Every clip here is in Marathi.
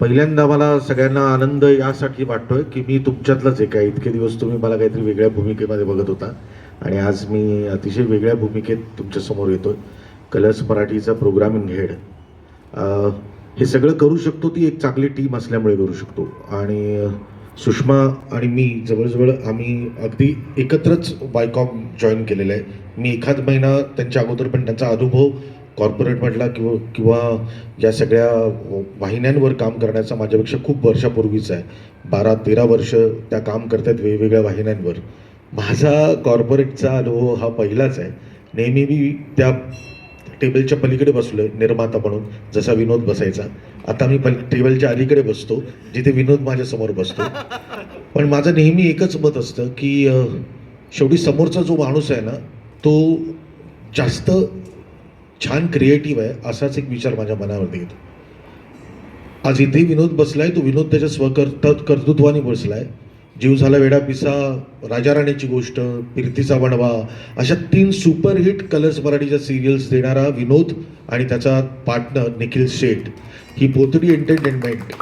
पहिल्यांदा मला सगळ्यांना आनंद यासाठी वाटतोय की मी तुमच्यातलाच एक आहे. इतके दिवस तुम्ही मला काहीतरी वेगळ्या भूमिकेमध्ये बघत होता. आणि आज मी अतिशय वेगळ्या भूमिकेत तुमच्यासमोर येतोय. कलर्स मराठीचा प्रोग्रामिंग हेड. हे सगळं करू शकतो ती एक चांगली टीम असल्यामुळे करू शकतो. आणि सुषमा आणि मी जवळजवळ आम्ही अगदी एकत्रच बायकॉम जॉईन केलेलं आहे. मी एखाद महिना त्यांच्या अगोदर पण त्यांचा अनुभव कॉर्पोरेटमधला किंवा किंवा या सगळ्या वाहिन्यांवर काम करण्याचा माझ्यापेक्षा खूप वर्षापूर्वीचा आहे. बारा तेरा वर्ष त्या काम करतात वेगवेगळ्या वाहिन्यांवर. माझा कॉर्पोरेटचा अनुभव हा पहिलाच आहे. नेहमी मी त्या टेबलच्या पलीकडे बसलो आहे निर्माता म्हणून जसा विनोद बसायचा. आता मी पल टेबलच्या अलीकडे बसतो जिथे विनोद माझ्यासमोर बसतो. पण माझं नेहमी एकच मत असतं की शेवटी समोरचा जो माणूस आहे ना तो जास्त छान क्रिएटिव्ह आहे असाच एक विचार माझ्या मनावरती येतो. आज इथे विनोद बसलाय तो विनोद त्याच्या स्वकर्त कर्तृत्वाने बसलाय. जीव झाला वेडा पिसा राजाराणीची गोष्ट फिरतीचा वणवा अशा तीन सुपरहिट कलर्स मराठीच्या सिरियल्स देणारा विनोद आणि त्याचा पार्टनर निखिल शेठ. ही पोतडी एंटरटेनमेंट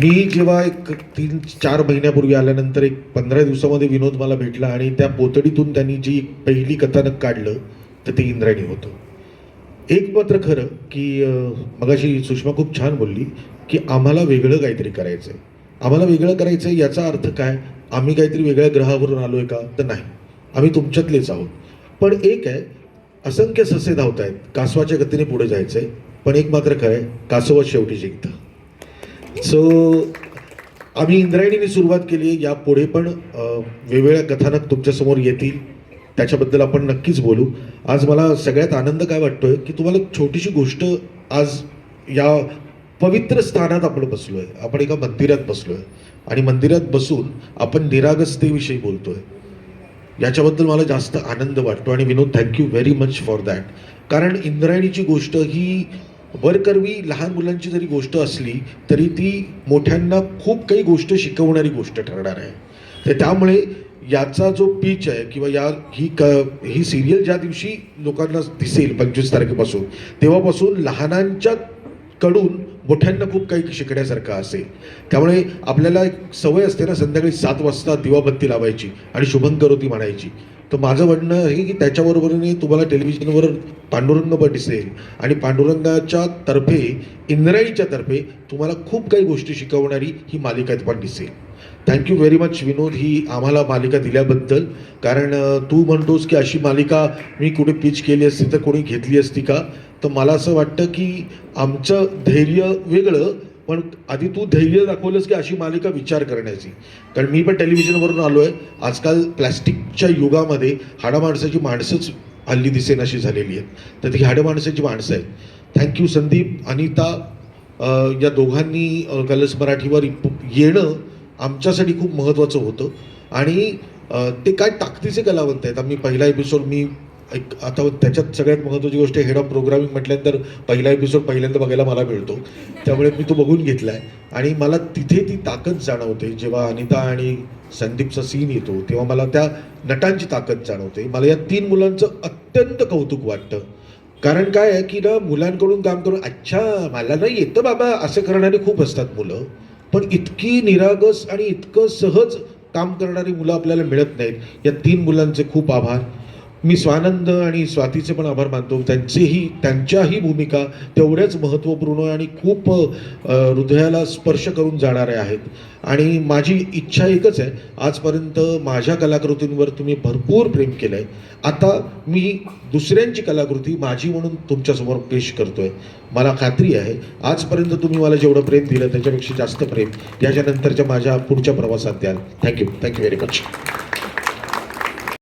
मी जेव्हा एक तीन चार महिन्यापूर्वी आल्यानंतर एक पंधरा दिवसामध्ये विनोद मला भेटला आणि त्या पोतडीतून त्यांनी जी पहिली कथानक काढलं तर ते इंद्रायणी होतं. एक मात्र खरं की मगाशी सुषमा खूप छान बोलली की आम्हाला वेगळं काहीतरी करायचं आहे आम्हाला वेगळं करायचं आहे याचा अर्थ काय? आम्ही काहीतरी वेगळ्या ग्रहावरून आलो आहे का? तर नाही. आम्ही तुमच्यातलेच आहोत. पण एक आहे असंख्य ससे धावत आहेत कासवाच्या गतीने पुढे जायचं आहे पण एक मात्र खरं आहे कासव शेवटी जिंकतं सो आम्ही इंद्रायणीने सुरुवात केली. या पुढे पण वेगवेगळ्या कथानक तुमच्यासमोर येतील. त्याच्याबद्दल आपण नक्कीच बोलू. आज मला सगळ्यात आनंद काय वाटतोय की तुम्हाला एक छोटीशी गोष्ट आज या पवित्र स्थानात आपण बसलो आहे आपण एका मंदिरात बसलो आहे आणि मंदिरात बसून आपण निरागसतेविषयी बोलतोय. याच्याबद्दल मला जास्त आनंद वाटतो आणि Vinod thank you very much for that कारण इंद्रायणीची गोष्ट ही वरकरवी लहान मुलांची जरी गोष्ट असली तरी ती मोठ्यांना खूप काही गोष्ट शिकवणारी गोष्ट ठरणार आहे. तर त्यामुळे याचा जो पिच आहे किंवा या ही क ही सिरियल ज्या दिवशी लोकांना दिसेल पंचवीस तारखेपासून तेव्हापासून लहानांच्या कडून मोठ्यांना खूप काही शिकण्यासारखं असेल. त्यामुळे आपल्याला एक सवय असते ना संध्याकाळी सात वाजता दिवाबत्ती लावायची आणि शुभंकरोती म्हणायची. तर माझं म्हणणं आहे की त्याच्याबरोबरीने तुम्हाला टेलिव्हिजनवर पांडुरंग पण दिसेल आणि पांडुरंगाच्या तर्फे इंद्रायणीच्या तर्फे तुम्हाला खूप काही गोष्टी शिकवणारी ही मालिका पण दिसेल. Thank you very much Vinod ही आम्हाला मालिका दिल्याबद्दल. कारण तू म्हणतोस की अशी मालिका मी कुठे पिच केली असती तर कोणी घेतली असती का? तर मला असं वाटतं की आमचं धैर्य वेगळं पण आधी तू धैर्य दाखवलंस की अशी मालिका विचार करण्याची. कारण मी पण टेलिव्हिजनवरून आलो आहे आजकाल प्लॅस्टिकच्या युगामध्ये हाडा माणसाची माणसंच हल्ली दिसेन अशी झालेली आहेत. तर ती हाडं माणसाची माणसं आहेत. थँक्यू संदीप अनिता या दोघांनी कलर्स मराठीवर येणं आमच्यासाठी खूप महत्त्वाचं होतं. आणि ते काय ताकदीचे कलावंत आहेत. आम्ही पहिला एपिसोड मी एक आता त्याच्यात सगळ्यात महत्त्वाची गोष्ट हेड ऑफ प्रोग्रामिंग म्हटल्यानंतर पहिला एपिसोड पहिल्यांदा बघायला मला मिळतो. त्यामुळे मी तो बघून घेतला आहे आणि मला तिथे ती ताकद जाणवते. जेव्हा अनिता आणि संदीपचा सीन येतो तेव्हा मला त्या नटांची ताकद जाणवते. मला या तीन मुलांचं अत्यंत कौतुक वाटतं. कारण काय आहे की ना मुलांकडून काम करून अच्छा मला नाही येतं बाबा असं करणारे खूप असतात मुलं. पण इतकी निरागस आणि इतकं सहज काम करणारी मुलं आपल्याला मिळत नाहीत. या तीन मुलांचे खूप आभार. मी स्वानंद आणि स्वातीचे पण आभार मानतो. त्यांचेही त्यांच्याही भूमिका तेवढ्याच महत्त्वपूर्ण आणि खूप हृदयाला स्पर्श करून जाणाऱ्या आहेत. आणि माझी इच्छा एकच आहे आजपर्यंत माझ्या कलाकृतींवर तुम्ही भरपूर प्रेम केलं आहे आता मी दुसऱ्यांची कलाकृती माझी म्हणून तुमच्यासमोर पेश करतो आहे मला खात्री आहे आजपर्यंत तुम्ही मला जेवढं प्रेम दिलं त्याच्यापेक्षा जास्त प्रेम याच्यानंतरच्या माझ्या पुढच्या प्रवासात द्याल. Thank you thank you very much